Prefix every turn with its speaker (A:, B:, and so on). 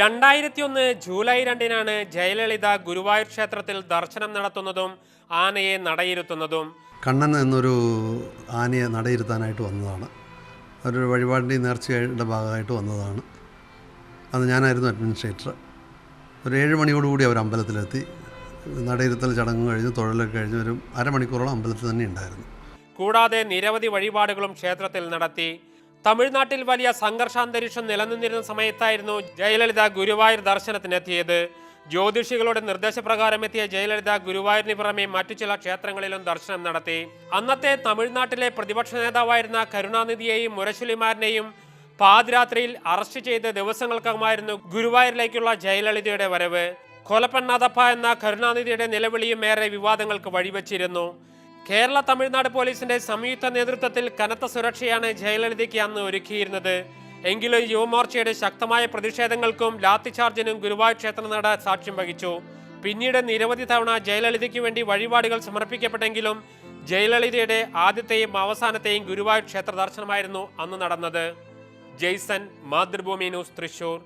A: രണ്ടായിരത്തി ഒന്ന് ജൂലൈ രണ്ടിനാണ് ജയലളിത ഗുരുവായൂർ ക്ഷേത്രത്തിൽ ദർശനം നടത്തുന്നതും ആനയെ നടയിരുത്തുന്നതും.
B: കണ്ണൻ എന്നൊരു ആനയെ നടയിരുത്താനായിട്ട് വന്നതാണ്. അവരൊരു വഴിപാടിന്റെ നേർച്ചയുടെ ഭാഗമായിട്ട് വന്നതാണ്. അത് ഞാനായിരുന്നു അഡ്മിനിസ്ട്രേറ്റർ. ഒരു ഏഴ് മണിയോടുകൂടി അവർ അമ്പലത്തിലെത്തി. നടയിരുത്തൽ ചടങ്ങ് കഴിഞ്ഞ് തൊഴിലൊക്കെ കഴിഞ്ഞ് ഒരു അരമണിക്കൂറോളം അമ്പലത്തിൽ തന്നെ ഉണ്ടായിരുന്നു.
A: കൂടാതെ നിരവധി വഴിപാടുകളും ക്ഷേത്രത്തിൽ നടത്തി. തമിഴ്നാട്ടിൽ വലിയ സംഘർഷാന്തരീക്ഷം നിലനിന്നിരുന്ന സമയത്തായിരുന്നു ജയലളിത ഗുരുവായൂർ ദർശനത്തിനെത്തിയത്. ജ്യോതിഷികളുടെ നിർദ്ദേശപ്രകാരം എത്തിയ ജയലളിത ഗുരുവായൂരിന് പുറമെ മറ്റു ചില ക്ഷേത്രങ്ങളിലും ദർശനം നടത്തി. അന്നത്തെ തമിഴ്നാട്ടിലെ പ്രതിപക്ഷ നേതാവായിരുന്ന കരുണാനിധിയെയും മുരശുലിമാരനെയും പാതിരാത്രിയിൽ അറസ്റ്റ് ചെയ്ത ദിവസങ്ങൾക്കകമായിരുന്നു ഗുരുവായൂരിലേക്കുള്ള ജയലളിതയുടെ വരവ്. കൊലപ്പെണ്ണാതപ്പ എന്ന കരുണാനിധിയുടെ നിലവിളിയും ഏറെ വിവാദങ്ങൾക്ക് വഴിവെച്ചിരുന്നു. കേരള തമിഴ്നാട് പോലീസിന്റെ സംയുക്ത നേതൃത്വത്തിൽ കനത്ത സുരക്ഷയാണ് ജയലളിതയ്ക്ക് അന്ന് ഒരുക്കിയിരുന്നത്. എങ്കിലും യുവമോർച്ചയുടെ ശക്തമായ പ്രതിഷേധങ്ങൾക്കും ലാത്തിചാർജിനും ഗുരുവായൂർ ക്ഷേത്രനട സാക്ഷ്യം വഹിച്ചു. പിന്നീട് നിരവധി തവണ ജയലളിതയ്ക്ക് വേണ്ടി വഴിപാടുകൾ സമർപ്പിക്കപ്പെട്ടെങ്കിലും ജയലളിതയുടെ ആദ്യത്തെയും അവസാനത്തെയും ഗുരുവായൂർ ക്ഷേത്ര ദർശനമായിരുന്നു അന്ന് നടന്നത്. ജെയ്സൺ മാതൃഭൂമി ന്യൂസ് തൃശൂർ.